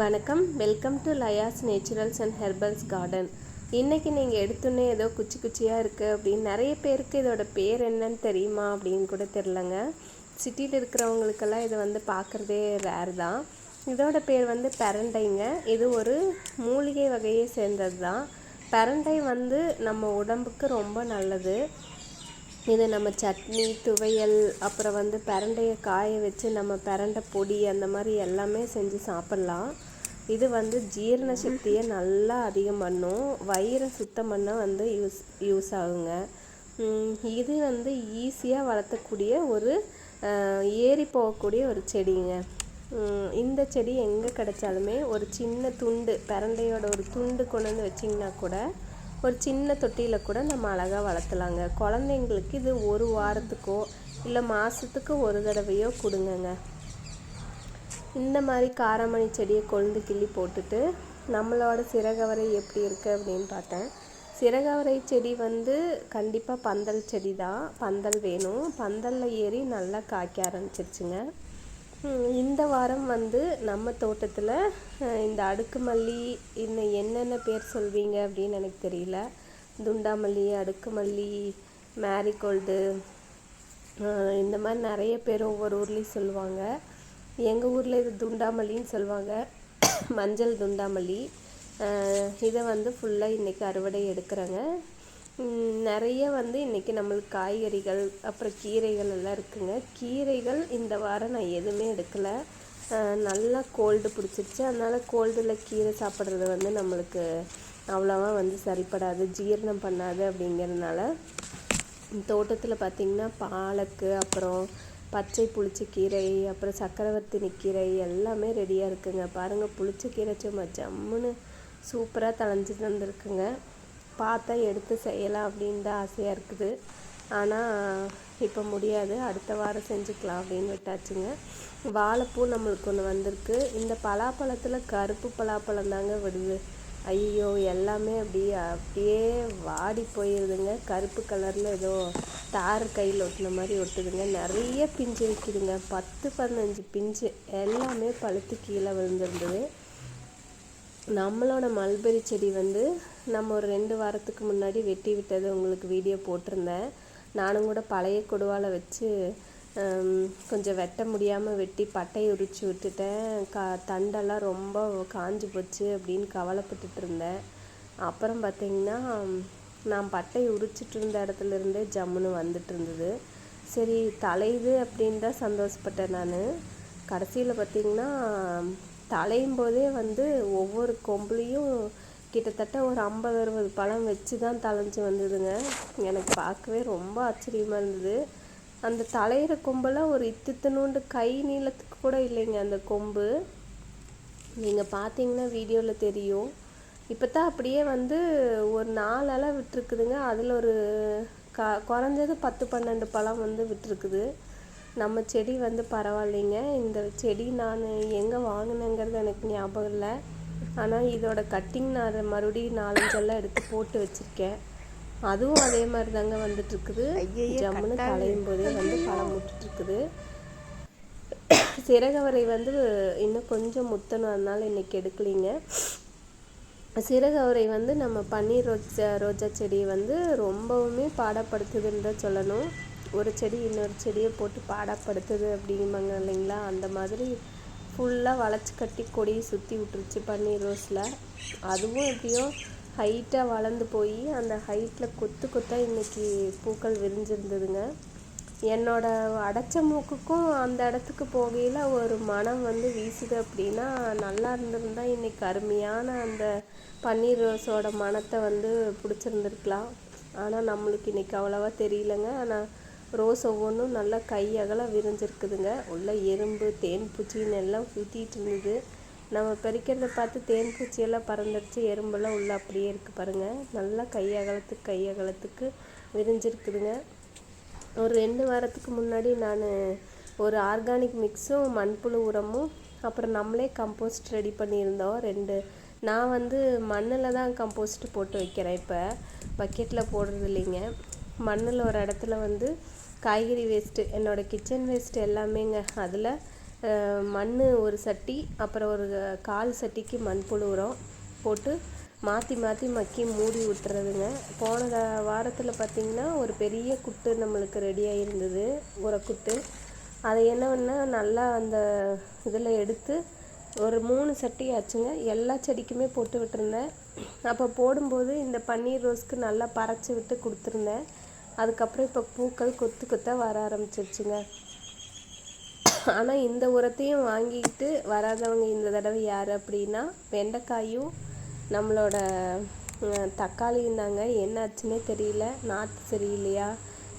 வணக்கம். Welcome to Laya's naturals and herbals garden இன்றைக்கி நீங்கள் எடுத்தோன்னே ஏதோ குச்சி குச்சியாக இருக்குது அப்படின்னு நிறைய பேருக்கு இதோட பேர் என்னன்னு தெரியுமா அப்படின்னு கூட தெரிலங்க. சிட்டியில் இருக்கிறவங்களுக்கெல்லாம் இதை வந்து பார்க்குறதே ரேர் தான். இதோட பேர் வந்து பெரண்டைங்க. இது ஒரு மூலிகை வகையை சேர்ந்தது தான் பெரண்டை வந்து நம்ம உடம்புக்கு ரொம்ப நல்லது. இது நம்ம சட்னி துவையல் அப்புறம் வந்து பெரண்டையை காய வச்சு நம்ம பெரண்டை பொடி அந்த மாதிரி எல்லாமே செஞ்சு சாப்பிட்லாம். இது வந்து ஜீரண சக்தியை நல்லா அதிகம் பண்ணும். வயிறை சுத்தம் பண்ண வந்து யூஸ் யூஸ் ஆகுங்க. இது வந்து ஈஸியாக வளர்த்தக்கூடிய ஒரு ஏறி போகக்கூடிய ஒரு செடிங்க. இந்த செடி எங்கே கிடைச்சாலுமே ஒரு சின்ன துண்டு பரண்டையோட ஒரு துண்டு கொண்டு வந்து வச்சிங்கன்னா கூட ஒரு சின்ன தொட்டியில் கூட நம்ம அழகாக வளர்த்தலாங்க. குழந்தைங்களுக்கு இது ஒரு வாரத்துக்கோ இல்லை மாதத்துக்கு ஒரு தடவையோ கொடுங்கங்க. இந்த மாதிரி காரமணி செடியை கொழுந்து கிள்ளி போட்டுட்டு நம்மளோட சிறகவரை எப்படி இருக்குது அப்படின்னு பார்த்தேன். சிறகவரை செடி வந்து கண்டிப்பாக பந்தல் செடி தான். பந்தல் வேணும். பந்தலில் ஏறி நல்லா காய்க்க ஆரம்பிச்சிருச்சுங்க. இந்த வாரம் வந்து நம்ம தோட்டத்தில் இந்த அடுக்கு மல்லி இன்னும் என்னென்ன பேர் சொல்வீங்க அப்படின்னு எனக்கு தெரியல. துண்டாமல்லி அடுக்கு மல்லி மேரிகோல்டு இந்த மாதிரி நிறைய பேர் ஒவ்வொரு ஊர்லேயும் சொல்லுவாங்க. எங்கள் ஊரில் இது துண்டாமல்லின்னு சொல்லுவாங்க. மஞ்சள் துண்டாமல்லி. இதை வந்து ஃபுல்லாக இன்றைக்கி அறுவடை எடுக்கிறேங்க. நிறைய வந்து இன்றைக்கி நம்மளுக்கு காய்கறிகள் அப்புறம் கீரைகள் எல்லாம் இருக்குங்க. கீரைகள் இந்த வாரம் நான் எதுவுமே எடுக்கலை. நல்லா கோல்டு பிடிச்சிருச்சு. அதனால் கோல்டில் கீரை சாப்பிட்றது வந்து நம்மளுக்கு அவ்வளோவா வந்து சரிப்படாது ஜீரணம் பண்ணாது அப்படிங்கிறதுனால. தோட்டத்தில் பார்த்திங்கன்னா பாலக்கு அப்புறம் பச்சை புளிச்சக்கீரை அப்புறம் சக்கரவர்த்தினி கீரை எல்லாமே ரெடியாக இருக்குங்க. பாருங்கள் புளிச்சக்கீரை சும்மா ஜம்முன்னு சூப்பராக தளைஞ்சி தந்துருக்குங்க பார்த்தா எடுத்து செய்யலாம் அப்படின்னு தான் ஆசையாக இருக்குது. ஆனால் இப்போ முடியாது. அடுத்த வாரம் செஞ்சுக்கலாம் அப்படின்னு விட்டாச்சுங்க. வாழைப்பூ நம்மளுக்கு ஒன்று வந்திருக்கு. இந்த பலாப்பழத்தில் கருப்பு பலாப்பழம் தாங்க விடுது. ஐயோ எல்லாமே அப்படியே அப்படியே வாடி போயிடுதுங்க கருப்பு கலரில் ஏதோ தார் கையில் ஒட்டின மாதிரி ஒட்டுதுங்க. நிறைய பிஞ்சு வைக்குதுங்க பத்து பதினஞ்சு பிஞ்சு எல்லாமே பழுத்து கீழே விழுந்துருந்தது. நம்மளோட மல்பெரி செடி வந்து நம்ம ஒரு ரெண்டு வாரத்துக்கு முன்னாடி வெட்டி விட்டது. உங்களுக்கு வீடியோ போட்டிருந்தேன். நானும் கூட பழைய கொடுவால் வச்சு கொஞ்சம் வெட்ட முடியாமல் வெட்டி பட்டையை உரிச்சு விட்டுட்டேன். கா தண்டெல்லாம் ரொம்ப காஞ்சி போச்சு அப்படின்னு கவலைப்பட்டுட்டு இருந்தேன். அப்புறம் பார்த்திங்கன்னா நான் பட்டை உரிச்சிட்டு இருந்த இடத்துல இருந்தே ஜம்முன்னு வந்துட்டு இருந்தது. சரி தலையுது அப்படின்னு தான் சந்தோஷப்பட்டேன் நான். கடைசியில் பார்த்திங்கன்னா தலையும் போதே வந்து ஒவ்வொரு கொம்புலேயும் கிட்டத்தட்ட ஒரு ஐம்பது அறுபது பழம் வச்சு தான் தலைஞ்சு வந்ததுங்க. எனக்கு பார்க்கவே ரொம்ப ஆச்சரியமாக இருந்தது. அந்த தலையிற கொம்பெல்லாம் ஒரு இத்துத்தினோண்டு கை நீளத்துக்கு கூட இல்லைங்க அந்த கொம்பு. நீங்கள் பார்த்தீங்கன்னா வீடியோவில் தெரியும். இப்போ தான் அப்படியே வந்து ஒரு நாலு அலை விட்டுருக்குதுங்க. அதில் ஒரு க குறைஞ்சது பத்து பன்னெண்டு பழம் வந்து விட்டுருக்குது. நம்ம செடி வந்து பரவாயில்லைங்க. இந்த செடி நான் எங்கே வாங்கினேங்கிறது எனக்கு ஞாபகம் இல்லை. ஆனால் இதோட கட்டிங் நான் மறுபடியும் நாலஞ்செல்லாம் எடுத்து போட்டு வச்சுருக்கேன். அதுவும் அதே மாதிரி தாங்க வந்துட்டுருக்குது ஜம்முன்னு களையும் போதே வந்து பழம் விட்டுட்ருக்குது சிறகவரை வந்து இன்னும் கொஞ்சம் முத்தணும். அதனால் இன்றைக்கி எடுக்கலிங்க. சிறகவரை வந்து நம்ம பன்னீர் ரோஜா ரோஜா செடியை வந்து ரொம்பவுமே பாடப்படுத்துதுன்னு தான் சொல்லணும். ஒரு செடி இன்னொரு செடியை போட்டு பாடப்படுத்துது அப்படிம்பாங்க இல்லைங்களா? அந்த மாதிரி ஃபுல்லாக வளைச்சி கட்டி கொடியை சுற்றி விட்டுருச்சு பன்னீர் ரோஸில். அதுவும் எப்படியோ ஹைட்டாக வளர்ந்து போய் அந்த ஹைட்டில் கொத்து கொத்தாக இன்றைக்கி பூக்கள் விரிஞ்சிருந்ததுங்க. என்னோடய அடைச்ச மூக்குக்கும் அந்த இடத்துக்கு போகையில் ஒரு மனம் வந்து வீசுது அப்படின்னா நல்லா இருந்திருந்தா இன்றைக்கி அருமையான அந்த பன்னீர் ரோஸோட மனத்தை வந்து பிடிச்சிருந்துருக்கலாம். ஆனால் நம்மளுக்கு இன்றைக்கி அவ்வளோவா தெரியலங்க. ஆனால் ரோஸ் ஒவ்வொன்றும் நல்லா கை அகல விரிஞ்சிருக்குதுங்க. உள்ள எறும்பு தேன் பூச்சின்னு எல்லாம் சுற்றிட்டு இருந்தது. நம்ம பறிக்கிறத பார்த்து தேன் பூச்சியெல்லாம் பறந்துடுச்சு எறும்பெல்லாம் உள்ளே அப்படியே இருக்குது பாருங்கள் நல்லா கை அகலத்துக்கு கை அகலத்துக்கு விரிஞ்சிருக்குதுங்க. ஒரு ரெண்டு வாரத்துக்கு முன்னாடி நான் ஒரு ஆர்கானிக் மிக்ஸும் மண்புழு உரமும் அப்புறம் நம்மளே கம்போஸ்ட் ரெடி பண்ணியிருந்தோம். ரெண்டு நான் வந்து மண்ணில் தான் கம்போஸ்ட் போட்டு வைக்கிறேன் இப்போ. பக்கெட்டில் போடுறது இல்லைங்க. மண்ணில் ஒரு இடத்துல வந்து காய்கறி வேஸ்ட்டு என்னோடய கிச்சன் வேஸ்ட்டு எல்லாமேங்க. அதில் மண் ஒரு சட்டி அப்புறம் ஒரு கால் சட்டிக்கு மண்புழு உரம் போட்டு மாற்றி மாற்றி மக்கி மூடி விட்டுறதுங்க போன வாரத்தில் பார்த்திங்கன்னா ஒரு பெரிய குட்டு நம்மளுக்கு ரெடியாக இருந்தது உரக்குட்டு அதை என்ன பண்ண நல்லா அந்த இதில் எடுத்து ஒரு மூணு சட்டி ஆச்சுங்க. எல்லா செடிக்குமே போட்டு விட்டுருந்தேன். அப்போ போடும்போது இந்த பன்னீர் ரோஸ்க்கு நல்லா பறச்சு விட்டு கொடுத்துருந்தேன். அதுக்கப்புறம் இப்போ பூக்கள் கொத்து கொத்தாக வர ஆரம்பிச்சிருச்சுங்க. ஆனால் இந்த உரத்தையும் வாங்கிக்கிட்டு வராதவங்க இந்த தடவை யார் அப்படின்னா வெண்டைக்காயும் நம்மளோட தக்காளியும் தாங்க. என்னாச்சுன்னே தெரியல. நாற்று சரியில்லையா?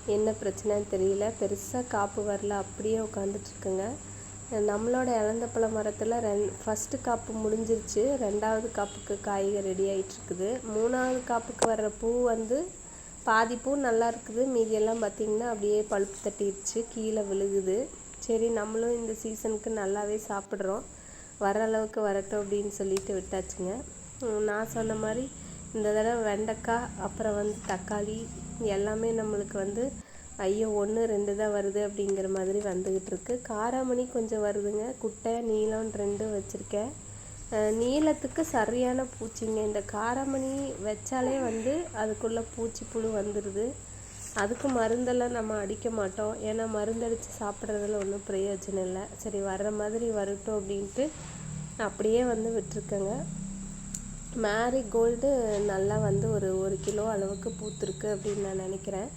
என்ன பிரச்சனைன்னு தெரியல. பெருசாக காப்பு வரல. அப்படியே உட்காந்துட்ருக்குங்க நம்மளோட நம்மளோட பழ மரத்தில் ரெண் ஃபஸ்ட்டு காப்பு முடிஞ்சிருச்சு. ரெண்டாவது காப்புக்கு காய்கள் ரெடி ஆகிட்டுருக்குது மூணாவது காப்புக்கு வர்ற பூ வந்து பாதி பூ நல்லா இருக்குது. மீதியெல்லாம் பார்த்திங்கன்னா அப்படியே பழுப்பு தட்டிடுச்சு கீழே விழுகுது. சரி நம்மளும் இந்த சீசனுக்கு நல்லாவே சாப்பிட்றோம். வர அளவுக்கு வரட்டும் அப்படின்னு சொல்லிட்டு விட்டாச்சுங்க. நான் சொன்ன மாதிரி இந்த தடவை வெண்டைக்காய் அப்புறம் வந்து தக்காளி எல்லாமே நம்மளுக்கு வந்து ஐயோ ஒன்று ரெண்டு தான் வருது அப்படிங்கிற மாதிரி வந்துக்கிட்டு இருக்கு. காராமணி கொஞ்சம் வருதுங்க. குட்டை நீளம் ரெண்டும் வச்சுருக்கேன். நீளத்துக்கு சரியான பூச்சிங்க. இந்த காராமணி வச்சாலே வந்து அதுக்குள்ளே பூச்சி புழு வந்துடுது அதுக்கு மருந்தெல்லாம் நம்ம அடிக்க மாட்டோம். ஏன்னா மருந்தடித்து சாப்பிட்றதுல ஒன்றும் பிரயோஜனம் இல்லை. சரி வர்ற மாதிரி வரட்டும் அப்படின்ட்டு அப்படியே வந்து விட்டுருக்கேங்க. மேரிகோல்டு நல்லா வந்து ஒரு ஒரு கிலோ அளவுக்கு பூத்துருக்கு அப்படின்னு நான் நினைக்கிறேன்.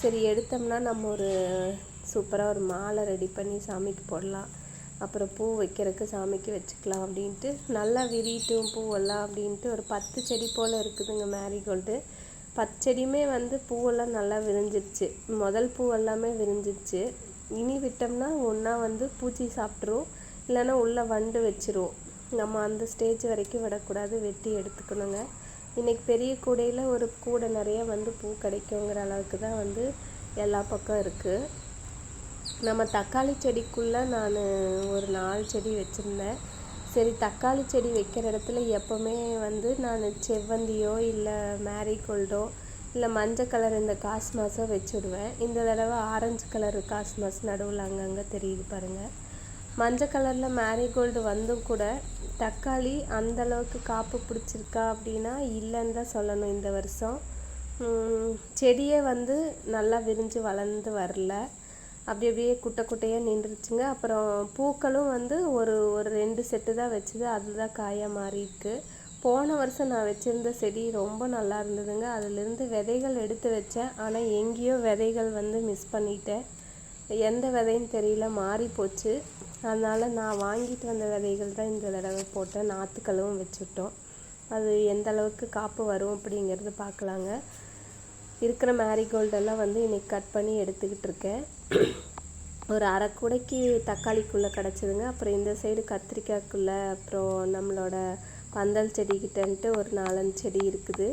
சரி எடுத்தோம்னா நம்ம ஒரு சூப்பராக ஒரு மாலை ரெடி பண்ணி சாமிக்கு போடலாம். அப்புறம் பூ வைக்கிறதுக்கு சாமிக்கு வச்சுக்கலாம் அப்படின்ட்டு. நல்லா விரிட்டும் பூவெல்லாம் அப்படின்ட்டு ஒரு பத்து செடி போல் இருக்குதுங்க மேரிகோல்டு பச்செடியுமே வந்து பூவெல்லாம் நல்லா விரிஞ்சிருச்சு. முதல் பூ எல்லாமே விரிஞ்சிருச்சு. இனி விட்டோம்னா ஒன்றா வந்து பூச்சி சாப்பிட்ரும் இல்லைன்னா உள்ளே வண்டு வச்சிரும். நம்ம அந்த ஸ்டேஜ் வரைக்கும் விடக்கூடாது. வெட்டி எடுத்துக்கணுங்க. இன்றைக்கி பெரிய கூடையில் ஒரு கூடை நிறைய வந்து பூ கிடைக்குங்கிற அளவுக்கு தான் வந்து எல்லா பக்கம் இருக்குது நம்ம தக்காளி செடிக்குள்ளே நான் ஒரு நாலு செடி வச்சுருந்தேன். சரி தக்காளி செடி வைக்கிற இடத்துல எப்போவுமே வந்து நான் செவ்வந்தியோ இல்லை மேரிகோல்டோ இல்லை மஞ்சள் கலர் இந்த காஸ்மாஸோ வச்சுடுவேன். இந்த தடவை ஆரஞ்சு கலர் காஸ்மாஸ் நடுவில் அங்கங்கே தெரியுது பாருங்கள் மஞ்சள் கலரில் மேரிகோல்டு வந்தும் கூட தக்காளி அந்தளவுக்கு காப்பு பிடிச்சிருக்கா அப்படின்னா இல்லைன்னு தான் சொல்லணும் இந்த வருஷம். செடியே வந்து நல்லா விரிஞ்சு வளர்ந்து வரல. அப்படி அப்படியே குட்டை குட்டையாக நின்றுச்சுங்க. அப்புறம் பூக்களும் வந்து ஒரு ஒரு ரெண்டு செட்டு தான் வச்சுது. அதுதான் காயாக மாறிட்ருக்கு போன வருஷம் நான் வச்சுருந்த செடி ரொம்ப நல்லா இருந்ததுங்க. அதுலேருந்து விதைகள் எடுத்து வச்சேன். ஆனால் எங்கேயோ விதைகள் வந்து மிஸ் பண்ணிட்டேன். எந்த விதைன்னு தெரியல மாறி போச்சு. அதனால் நான் வாங்கிட்டு வந்த விதைகள் தான் இந்த தடவை போட்டேன் நாற்றுக்களும் வச்சுட்டோம். அது எந்த அளவுக்கு காப்பு வரும் அப்படிங்கிறது பார்க்கலாங்க. இருக்கிற மேரிகோல்டெல்லாம் வந்து இன்றைக்கி கட் பண்ணி எடுத்துக்கிட்டு இருக்கேன். ஒரு அரை கூடைக்கு தக்காளிக்குள்ளே கிடச்சிதுங்க. அப்புறம் இந்த சைடு கத்திரிக்காய்க்குள்ளே அப்புறம் நம்மளோட பந்தல் செடிக்கிட்டன்ட்டு ஒரு நாலஞ்சு செடி இருக்குது.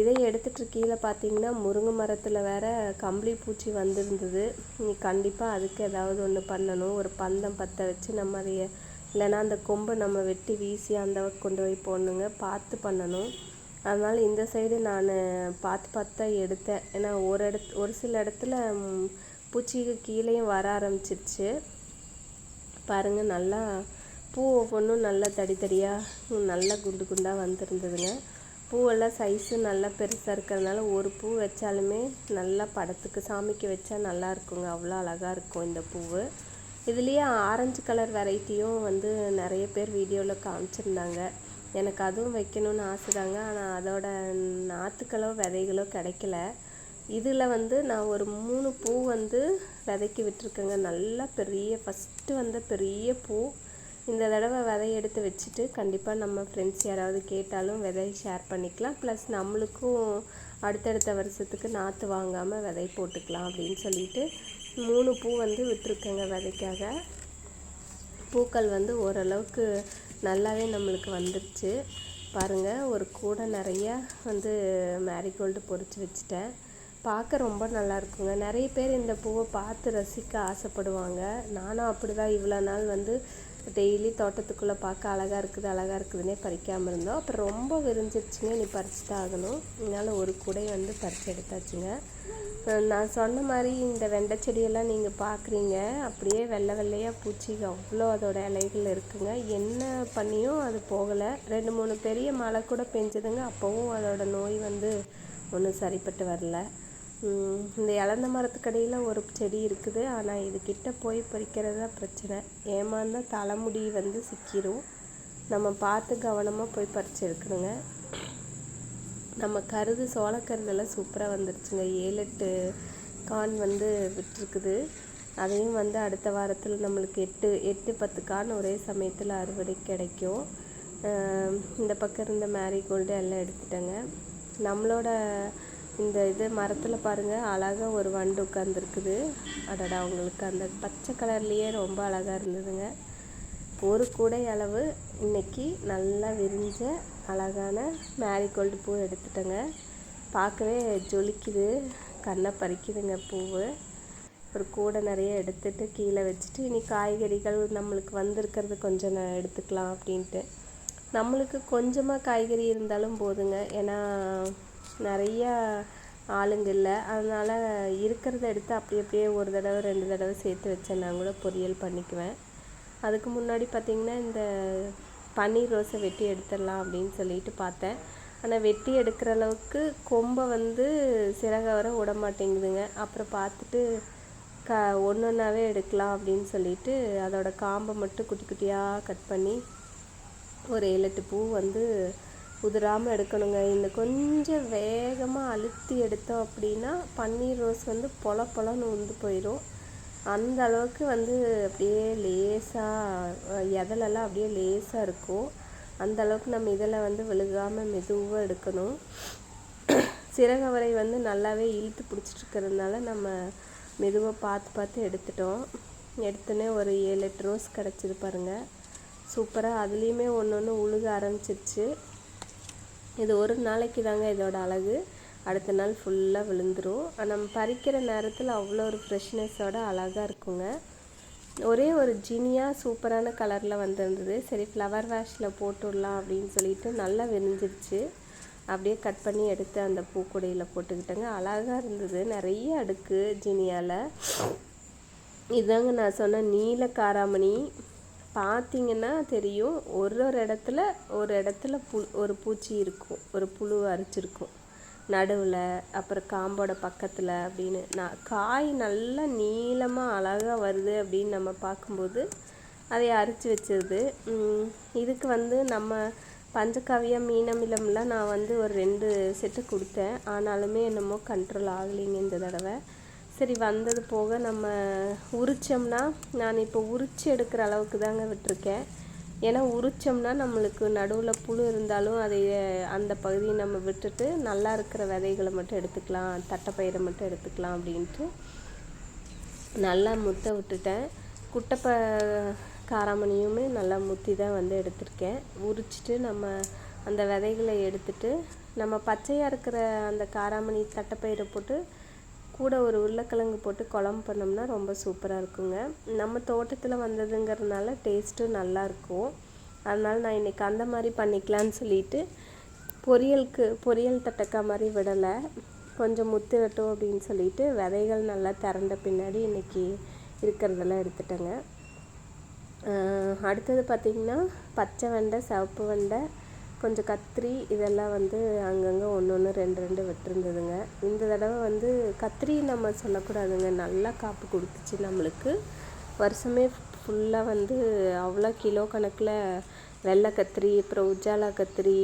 இதை எடுத்துகிட்டு கீழே பார்த்தீங்கன்னா முருங்கை மரத்தில் வேற கம்பளி பூச்சி வந்திருந்தது. நீ கண்டிப்பாக அதுக்கு ஏதாவது ஒன்று பண்ணணும். ஒரு பந்தம் பற்ற வச்சு நம்ம அதைய இல்லைன்னா அந்த கொம்பை நம்ம வெட்டி வீசி அந்த கொண்டு போய் போடணுங்க. பார்த்து பண்ணணும். அதனால் இந்த சைடு நான் பார்த்து பார்த்து தான் எடுத்தேன். ஏன்னா ஒரு இடத்து ஒரு சில இடத்துல பூச்சிக்கு கீழேயும் வர ஆரம்பிச்சிருச்சு. பாருங்கள் நல்லா பூ ஒவ்வொன்றும் நல்லா தடி தடியாக நல்லா குண்டு குண்டாக வந்திருந்ததுங்க. பூவெல்லாம் சைஸு நல்லா பெருசாக இருக்கிறதுனால ஒரு பூ வச்சாலுமே நல்லா படத்துக்கு சாமிக்கு வச்சா நல்லா இருக்குங்க. அவ்வளோ அழகாக இருக்கும் இந்த பூவு. இதுலேயே ஆரஞ்சு கலர் வெரைட்டியும் வந்து நிறைய பேர் வீடியோவில் காமிச்சிருந்தாங்க. எனக்கு அதுவும் வைக்கணும்னு ஆசைதாங்க. ஆனால் அதோட நாற்றுக்களோ விதைகளோ கிடைக்கல. இதில் வந்து நான் ஒரு மூணு பூ வந்து விதைக்கி விட்டுருக்கேங்க. நல்லா பெரிய ஃபஸ்ட்டு வந்த பெரிய பூ. இந்த தடவை விதை எடுத்து வச்சுட்டு கண்டிப்பாக நம்ம ஃப்ரெண்ட்ஸ் யாராவது கேட்டாலும் விதை ஷேர் பண்ணிக்கலாம். ப்ளஸ் நம்மளுக்கும் அடுத்தடுத்த வருஷத்துக்கு நாற்று வாங்காமல் விதை போட்டுக்கலாம் அப்படின்னு சொல்லிட்டு மூணு பூ வந்து விட்டுருக்கேங்க விதைக்காக. பூக்கள் வந்து ஓரளவுக்கு நல்லாவே நம்மளுக்கு வந்துருச்சு. பாருங்கள் ஒரு கூடை நிறைய வந்து மேரிகோல்டு பொறிச்சு வச்சுட்டேன். பார்க்க ரொம்ப நல்லா இருக்குங்க. நிறைய பேர் இந்த பூவை பார்த்து ரசிக்க ஆசைப்படுவாங்க. நானும் அப்படி தான் இவ்வளோ நாள் வந்து டெய்லி தோட்டத்துக்குள்ளே பார்க்க அழகாக இருக்குது அழகாக இருக்குதுன்னே பறிக்காமல் இருந்தோம். அப்புறம் ரொம்ப விரிஞ்சிருச்சுங்க நீ பறிச்சு தான் ஆகணும். இதனால் ஒரு கூடை வந்து பறித்து எடுத்தாச்சுங்க. நான் சொன்ன மாதிரி இந்த வெண்டை செடியெல்லாம் நீங்கள் பார்க்குறீங்க அப்படியே வெள்ளை வெள்ளையாக பூச்சி அவ்வளோ அதோட இலைகள் இருக்குங்க. என்ன பண்ணியும் அது போகலை. ரெண்டு மூணு பெரிய மழை கூட பெஞ்சதுங்க. அப்போவும் அதோட நோய் வந்து ஒன்றும் சரிப்பட்டு வரல. இந்த இழந்த மரத்துக்கடியில் ஒரு செடி இருக்குது. ஆனால் இது போய் பறிக்கிறது தான் பிரச்சனை. ஏமாந்தால் தலைமுடி வந்து சிக்கிரும். நம்ம பார்த்து கவனமாக போய் பறிச்சிருக்கணுங்க நம்ம கருது சோளக்கருதெல்லாம் சூப்பராக வந்துருச்சுங்க. ஏழு எட்டு கான் வந்து விட்டுருக்குது. அதையும் வந்து அடுத்த வாரத்தில் நம்மளுக்கு எட்டு எட்டு பத்து கான் ஒரே சமயத்தில் அறுவடை கிடைக்கும். இந்த பக்கம் இருந்த மேரிகோல்டு எல்லாம் எடுத்துட்டேங்க. நம்மளோட இந்த இது மரத்தில் பாருங்கள் அழகாக ஒரு வண்டு உட்காந்துருக்குது அடடா அவங்களுக்கு அந்த பச்சை கலர்லேயே ரொம்ப அழகாக இருந்ததுங்க. ஒரு கூடை அளவு இன்னைக்கு நல்லா விரிஞ்ச அழகான மேரிகோல்டு பூ எடுத்துட்டேங்க. பார்க்கவே ஜொலிக்குது கண்ணை பறிக்குதுங்க பூவு. ஒரு கூடை நிறைய எடுத்துட்டு கீழே வச்சுட்டு இனி காய்கறிகள் நம்மளுக்கு வந்திருக்கிறது கொஞ்சம் நான் எடுத்துக்கலாம் அப்படின்ட்டு. நம்மளுக்கு கொஞ்சமாக காய்கறி இருந்தாலும் போதுங்க. ஏன்னா நிறையா ஆளுங்க இல்லை. அதனால் இருக்கிறத எடுத்து அப்படி அப்படியே ஒரு தடவை ரெண்டு தடவை சேர்த்து வச்சேன்னா கூட பொரியல் பண்ணிக்குவேன். அதுக்கு முன்னாடி பார்த்திங்கன்னா இந்த பன்னீர் ரோஸை வெட்டி எடுத்துடலாம் அப்படின்னு சொல்லிட்டு பார்த்தேன். ஆனால் வெட்டி எடுக்கிற அளவுக்கு கொம்பை வந்து சிறக வர விட மாட்டேங்குதுங்க. அப்புறம் பார்த்துட்டு க ஒன்று ஒன்றாவே எடுக்கலாம் அப்படின்னு சொல்லிட்டு அதோட காம்பை மட்டும் குட்டி குட்டியாக கட் பண்ணி ஒரு ஏழு எட்டு பூ வந்து உதிராமல் எடுக்கணுங்க. இந்த கொஞ்சம் வேகமாக அழுத்தி எடுத்தோம் அப்படின்னா பன்னீர் ரோஸ் வந்து பொல பொலன்னு உந்து போயிடும் அந்த அளவுக்கு வந்து அப்படியே லேசாக எதலெல்லாம் அப்படியே லேசாக இருக்கும் அந்த அளவுக்கு நம்ம இதில் வந்து விழுகாமல் மெதுவாக எடுக்கணும். சிறகவரை வந்து நல்லாவே இழுத்து பிடிச்சிட்ருக்கிறதுனால நம்ம மெதுவாக பார்த்து பார்த்து எடுத்துட்டோம். எடுத்தோன்னே ஒரு ஏழு எட்டு ரோஸ் கிடச்சிது பாருங்கள் சூப்பராக அதுலேயுமே ஒன்று ஒன்று உழுக ஆரம்பிச்சிருச்சு. இது ஒரு நாளைக்கு தாங்க இதோட அழகு. அடுத்த நாள் ஃபுல்லாக விழுந்துரும். நம்ம பறிக்கிற நேரத்தில் அவ்வளோ ஒரு ஃப்ரெஷ்னஸோட அழகாக இருக்குங்க. ஒரே ஒரு ஜினியாக சூப்பரான கலரில் வந்திருந்தது. சரி ஃப்ளவர் வாஷில் போட்டுடலாம் அப்படின்னு சொல்லிட்டு நல்லா விரிஞ்சிருச்சு அப்படியே கட் பண்ணி எடுத்து அந்த பூக்குடையில் போட்டுக்கிட்டேங்க. அழகாக இருந்தது. நிறைய அடுக்கு ஜினியால். இதாங்க நான் சொன்ன நீல காராமணி பார்த்தீங்கன்னா தெரியும் ஒரு ஒரு இடத்துல ஒரு இடத்துல பு ஒரு பூச்சி இருக்கும் ஒரு புழு அரிச்சிருக்கும். நடுவில் அப்புறம் காம்போட பக்கத்தில் அப்படின்னு. நான் காய் நல்லா நீளமாக அழகாக வருது அப்படின்னு நம்ம பார்க்கும்போது அதை அரித்து வச்சிருது. இதுக்கு வந்து நம்ம பஞ்சகாவியா மீனமிலம்லாம் நான் வந்து ஒரு ரெண்டு செட்டு கொடுத்தேன். ஆனாலுமே என்னமோ கண்ட்ரோல் ஆகலைங்க இந்த தடவை. சரி வந்தது போக நம்ம உரிச்சோம்னா நான் இப்போ உரிச்சு எடுக்கிற அளவுக்கு தாங்க விட்டுருக்கேன். ஏன்னா உரிச்சோம்னா நம்மளுக்கு நடுவில் புழு இருந்தாலும் அதை அந்த பகுதியை நம்ம விட்டுட்டு நல்லா இருக்கிற விதைகளை மட்டும் எடுத்துக்கலாம் தட்டைப்பயிரை மட்டும் எடுத்துக்கலாம் அப்படின்ட்டு நல்லா முத்த விட்டுட்டேன். குட்டப்ப காராமணியுமே நல்லா முத்தி தான் வந்து எடுத்திருக்கேன். உரிச்சிட்டு நம்ம அந்த விதைகளை எடுத்துட்டு நம்ம பச்சையாக இருக்கிற அந்த காராமணி தட்டைப்பயிரை போட்டு கூட ஒரு உருளைக்கிழங்கு போட்டு குழம்பு பண்ணோம்னா ரொம்ப சூப்பராக இருக்குங்க. நம்ம தோட்டத்தில் வந்ததுங்கிறதுனால டேஸ்ட்டும் நல்லா இருக்கும். அதனால் நான் இன்றைக்கி அந்த மாதிரி பண்ணிக்கலான்னு சொல்லிட்டு பொரியலுக்கு பொரியல் தட்டக்காய் மாதிரி விடலை. கொஞ்சம் முத்து வெட்டும் அப்படின்னு சொல்லிட்டு விதைகள் நல்லா திரண்ட பின்னாடி இன்றைக்கி இருக்கிறதெல்லாம் எடுத்துட்டேங்க. அடுத்தது பார்த்திங்கன்னா பச்சை வெண்டை சிவப்பு வெண்டை கொஞ்சம் கத்திரி இதெல்லாம் வந்து அங்கங்கே ஒன்று ஒன்று ரெண்டு ரெண்டு விட்டுருந்ததுங்க. இந்த தடவை வந்து கத்திரி நம்ம சொல்லக்கூடாதுங்க. நல்லா காப்பு கொடுத்துச்சு நம்மளுக்கு. வருஷமே ஃபுல்லாக வந்து அவ்வளோ கிலோ கணக்கில் வெள்ளை கத்திரி அப்புறம் உஜாலா கத்திரி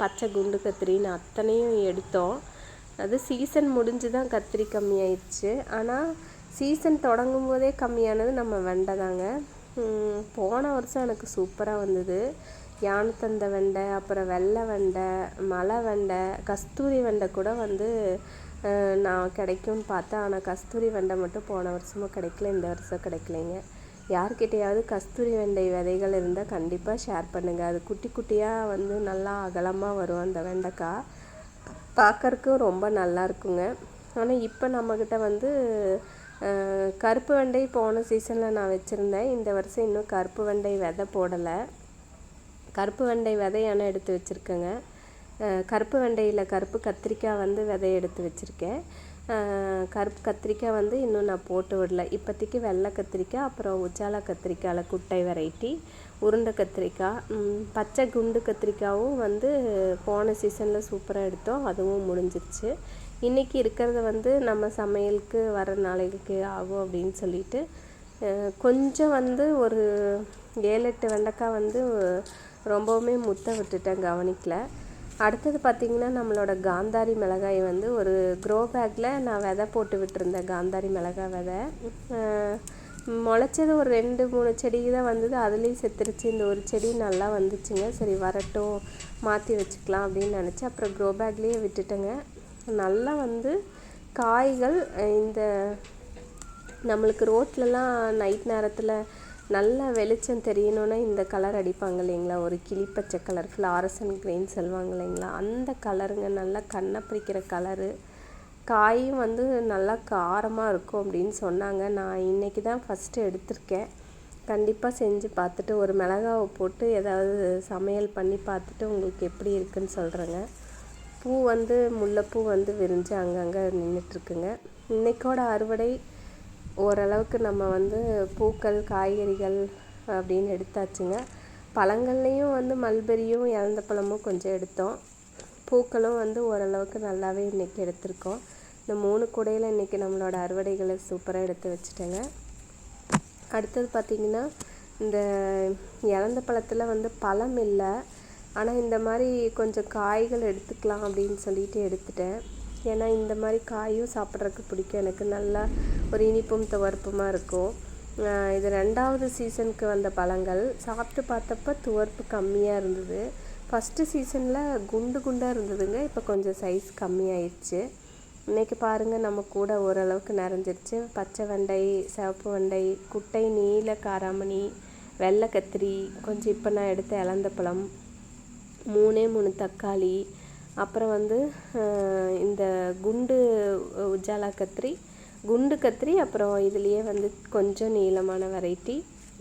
பச்சை குண்டு கத்திரின்னு அத்தனையும் எடுத்தோம். அது சீசன் முடிஞ்சு தான் கத்திரி கம்மியாயிடுச்சு. ஆனால் சீசன் தொடங்கும் போதே கம்மியானது நம்ம வெண்டை தாங்க. போன வருஷம் எனக்கு சூப்பராக வந்தது. யானத்தந்த வெண்டை அப்புறம் வெள்ளை வெண்டை மலை வெண்டை கஸ்தூரி வெண்டை கூட வந்து நான் கிடைக்கும்னு பார்த்தேன். ஆனால் கஸ்தூரி வெண்டை மட்டும் போன வருஷமும் கிடைக்கல இந்த வருஷம் கிடைக்கலைங்க. யார்கிட்டையாவது கஸ்தூரி வெண்டை விதைகள் இருந்தால் கண்டிப்பாக ஷேர் பண்ணுங்கள் அது குட்டி குட்டியாக வந்து நல்லா அகலமாக வரும் அந்த வெண்டைக்காய் பார்க்கறக்கும் ரொம்ப நல்லா இருக்குங்க. ஆனால் இப்போ நம்மக்கிட்ட வந்து கருப்பு வெண்டை போன சீசனில் நான் வச்சுருந்தேன். இந்த வருஷம் இன்னும் கருப்பு வெண்டை விதை போடலை. கருப்பு வெண்டை விதையான எடுத்து வச்சுருக்கேங்க. கருப்பு வெண்டையில் கருப்பு கத்திரிக்காய் வந்து விதை எடுத்து வச்சுருக்கேன். கருப்பு கத்திரிக்காய் வந்து இன்னும் நான் போட்டு விடல. இப்போதைக்கு வெள்ளை கத்திரிக்காய் அப்புறம் உஜாலா கத்திரிக்காயில் குட்டை வெரைட்டி உருண்டை கத்திரிக்காய் பச்சை குண்டு கத்திரிக்காயும் வந்து போன சீசனில் சூப்பராக எடுத்தோம். அதுவும் முடிஞ்சிருச்சு. இன்றைக்கி இருக்கிறத வந்து நம்ம சமையலுக்கு வர நாளைக்கு ஆகும் அப்படின்னு சொல்லிட்டு கொஞ்சம் வந்து ஒரு ஏழு எட்டு வெண்டைக்காய் வந்து ரொம்பவுமே முத்த விட்டுட்டேன் கவனிக்கல. அடுத்தது பார்த்திங்கன்னா நம்மளோட காந்தாரி மிளகாய் வந்து ஒரு க்ரோ பேக்கில் நான் விதை போட்டு விட்டுருந்தேன் காந்தாரி மிளகாய் விதை. முளைச்சது ஒரு ரெண்டு மூணு செடிக்கு தான் வந்தது. அதுலேயும் செத்துருச்சு. இந்த ஒரு செடி நல்லா வந்துச்சுங்க. சரி வரட்டும் மாற்றி வச்சுக்கலாம் அப்படின்னு நினச்சி அப்புறம் க்ரோ பேக்லேயே விட்டுட்டேங்க. நல்லா வந்து காய்கள் இந்த நம்மளுக்கு ரோட்லலாம் நைட் நேரத்தில் நல்ல வெளிச்சம் தெரியணுன்னா இந்த கலர் அடிப்பாங்க இல்லைங்களா? ஒரு கிளிப்பச்சை கலர் ஃப்ளாரசன் கிரீன் சொல்லுவாங்க இல்லைங்களா? அந்த கலருங்க நல்லா கண்ணை பிடிக்கிற கலரு காயும் வந்து நல்லா காரமாக இருக்கும் அப்படின்னு சொன்னாங்க. நான் இன்றைக்கி தான் ஃபஸ்ட்டு எடுத்திருக்கேன். கண்டிப்பாக செஞ்சு பார்த்துட்டு ஒரு மிளகாவை போட்டு ஏதாவது சமையல் பண்ணி பார்த்துட்டு உங்களுக்கு எப்படி இருக்குன்னு சொல்கிறேங்க பூ வந்து முல்லைப்பூ வந்து விரிஞ்சு அங்கங்கே நின்றுட்டுருக்குங்க இன்றைக்கோட அறுவடை ஓரளவுக்கு நம்ம வந்து பூக்கள் காய்கறிகள் அப்படின்னு எடுத்தாச்சுங்க. பழங்கள்லேயும் வந்து மல்பெரியும் இறந்த பழமும் கொஞ்சம் எடுத்தோம். பூக்களும் வந்து ஓரளவுக்கு நல்லாவே இன்றைக்கி எடுத்திருக்கோம். இந்த மூணு கூடையில் இன்றைக்கி நம்மளோட அறுவடைகளை சூப்பராக எடுத்து வச்சுட்டேங்க. அடுத்தது பார்த்திங்கன்னா இந்த இலந்த பழத்தில் வந்து பழம் இல்லை. ஆனால் இந்த மாதிரி கொஞ்சம் காய்கள் எடுத்துக்கலாம் அப்படின்னு சொல்லிட்டு எடுத்துட்டேன். ஏன்னா இந்த மாதிரி காயும் சாப்பிட்றதுக்கு பிடிக்கும். எனக்கு நல்லா ஒரு இனிப்பும் துவர்ப்புமாக இருக்கும். இது ரெண்டாவது சீசனுக்கு வந்த பழங்கள். சாப்பிட்டு பார்த்தப்ப துவர்ப்பு கம்மியாக இருந்தது. ஃபஸ்ட்டு சீசனில் குண்டு குண்டாக இருந்ததுங்க. இப்போ கொஞ்சம் சைஸ் கம்மியாயிடுச்சு இன்றைக்கி பாருங்கள் நம்ம கூட ஓரளவுக்கு நிறைஞ்சிருச்சு. பச்சை வெண்டை சிவப்பு வெண்டை குட்டை நீல காராமணி வெள்ளை கத்திரி கொஞ்சம் இப்போ நான் எடுத்த இலந்த பழம் மூணே மூணு தக்காளி அப்புறம் வந்து இந்த குண்டு உஜாலா கத்திரி குண்டு கத்திரி அப்புறம் இதுலேயே வந்து கொஞ்சம் நீளமான வெரைட்டி.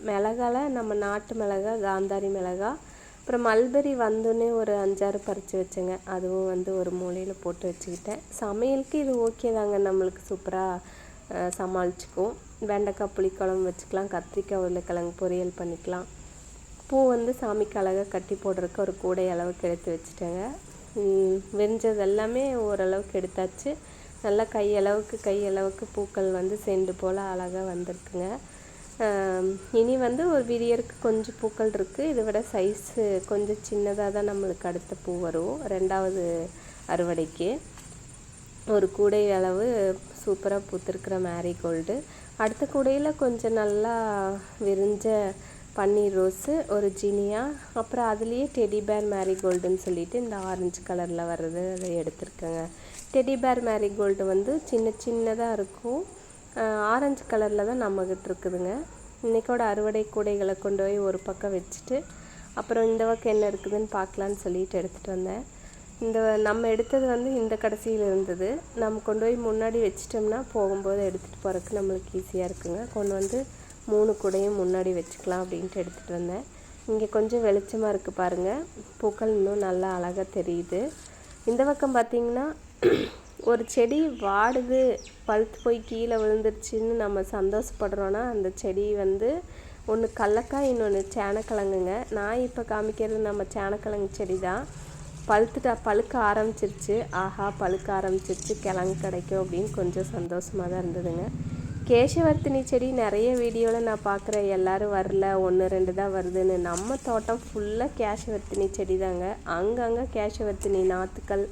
மிளகால நம்ம நாட்டு மிளகா காந்தாரி மிளகா அப்புறம் மல்பெரி வந்தோடனே ஒரு அஞ்சாறு பறித்து வச்சேங்க. அதுவும் வந்து ஒரு மூலையில் போட்டு வச்சுக்கிட்டேன். சமையலுக்கு இது ஓகே தாங்க நம்மளுக்கு சூப்பராக சமாளிச்சுக்கும். வெண்டைக்காய் புளிக்குழம்பு வச்சுக்கலாம் கத்திரிக்காய் உருளைக்கிழங்கு பொரியல் பண்ணிக்கலாம். பூ வந்து சாமிக்கு அழகாக கட்டி போடுறதுக்கு ஒரு கூடை அளவுக்கு எடுத்து வச்சுட்டேங்க. வெஞ்சது எல்லாமே ஓரளவுக்கு எடுத்தாச்சு. நல்லா கையளவுக்கு கையளவுக்கு பூக்கள் வந்து செண்டு போல் அழகாக வந்திருக்குங்க. இனி வந்து ஒரு விரியருக்கு கொஞ்சம் பூக்கள் இருக்குது இதை விட சைஸு கொஞ்சம் சின்னதாக தான் நம்மளுக்கு அடுத்த பூ வரும். ரெண்டாவது அறுவடைக்கு. ஒரு கூடை அளவு சூப்பராக பூத்திருக்கிற மேரிகோல்டு அடுத்த கூடையில் கொஞ்சம் நல்லா விரிஞ்ச பன்னீர் ரோஸு ஒரு ஜினியா அப்புறம் அதுலேயே டெடி பேர் மேரிகோல்டுன்னு சொல்லிட்டு இந்த ஆரஞ்சு கலரில் வர்றது அதை எடுத்திருக்கேங்க. டெடி பேர் மேரிகோல்டு வந்து சின்ன சின்னதாக இருக்கும். ஆரஞ்சு கலரில் தான் நம்மக்கிட்ட இருக்குதுங்க. இன்றைக்கோட அறுவடை கூடைகளை கொண்டு போய் ஒரு பக்கம் வச்சுட்டு அப்புறம் இந்த பக்கம் என்ன இருக்குதுன்னு பார்க்கலான்னு சொல்லிட்டு எடுத்துகிட்டு வந்தேன். இந்த நம்ம எடுத்தது வந்து இந்த கடைசியில் இருந்தது. நம்ம கொண்டு போய் முன்னாடி வச்சிட்டோம்னா போகும்போது எடுத்துகிட்டு போகிறதுக்கு நம்மளுக்கு ஈஸியாக இருக்குங்க. கொண்டு வந்து மூணு கூடையும் முன்னாடி வச்சுக்கலாம் அப்படின்ட்டு எடுத்துகிட்டு வந்தேன். இங்கே கொஞ்சம் வெளிச்சமாக இருக்குது பாருங்கள் பூக்கள் இன்னும் நல்லா அழகாக தெரியுது. இந்த பக்கம் பார்த்திங்கன்னா ஒரு செடி வாடுது. பழுத்து போய் கீழே விழுந்துருச்சுன்னு நம்ம சந்தோஷப்படுறோன்னா அந்த செடி வந்து ஒன்று கடலக்காய் இன்னொன்று சேனக்கிழங்குங்க. நான் இப்போ காமிக்கிறது நம்ம சேனக்கிழங்கு செடி தான் பழுத்துட்டா பழுக்க ஆரம்பிச்சிருச்சு. ஆஹா பழுக்க ஆரம்பிச்சிருச்சு. கிழங்கு கிடைக்கும் அப்படின்னு கொஞ்சம் சந்தோஷமாக தான் இருந்ததுங்க. கேசவர்த்தினி செடி நிறைய வீடியோவில் நான் பார்க்குறேன். எல்லோரும் வரல. ஒன்று ரெண்டு தான் வருதுன்னு. நம்ம தோட்டம் ஃபுல்லாக கேசவர்த்தினி செடி தாங்க அங்கங்கே கேசவர்த்தினி நாற்றுக்கள்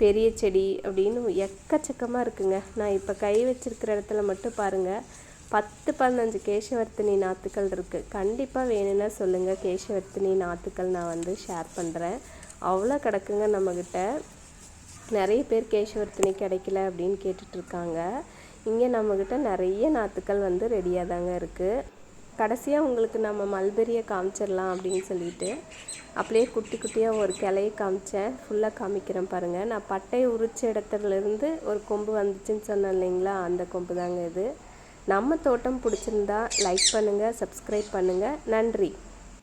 பெரிய செடி அப்படின்னு எக்கச்சக்கமாக இருக்குங்க. நான் இப்போ கை வச்சிருக்கிற இடத்துல மட்டும் பாருங்கள் பத்து பதினஞ்சு கேசவர்த்தினி நாற்றுக்கள் இருக்குது கண்டிப்பாக வேணும்னா சொல்லுங்கள் கேசவர்த்தினி நாற்றுக்கள் நான் வந்து ஷேர் பண்ணுறேன் அவ்வளோ கிடக்குங்க நம்மக்கிட்ட நிறைய பேர் கேசவர்த்தினி கிடைக்கல அப்படின்னு கேட்டுட்ருக்காங்க இங்கே நம்மக்கிட்ட நிறைய நாற்றுக்கள் வந்து ரெடியாக தாங்க இருக்குது கடைசியாக உங்களுக்கு நம்ம மல்பெரியை காமிச்சிடலாம் அப்படின்னு சொல்லிட்டு அப்படியே குட்டி குட்டியாக ஒரு கிளையை காமிச்சேன். ஃபுல்லாக காமிக்கிறேன் பாருங்கள் நான் பட்டை உரிச்ச இடத்துலேருந்து ஒரு கொம்பு வந்துச்சுன்னு சொன்னேன் இல்லைங்களா? அந்த கொம்பு தாங்க இது. நம்ம தோட்டம் பிடிச்சிருந்தா லைக் பண்ணுங்கள் சப்ஸ்கிரைப் பண்ணுங்கள் நன்றி.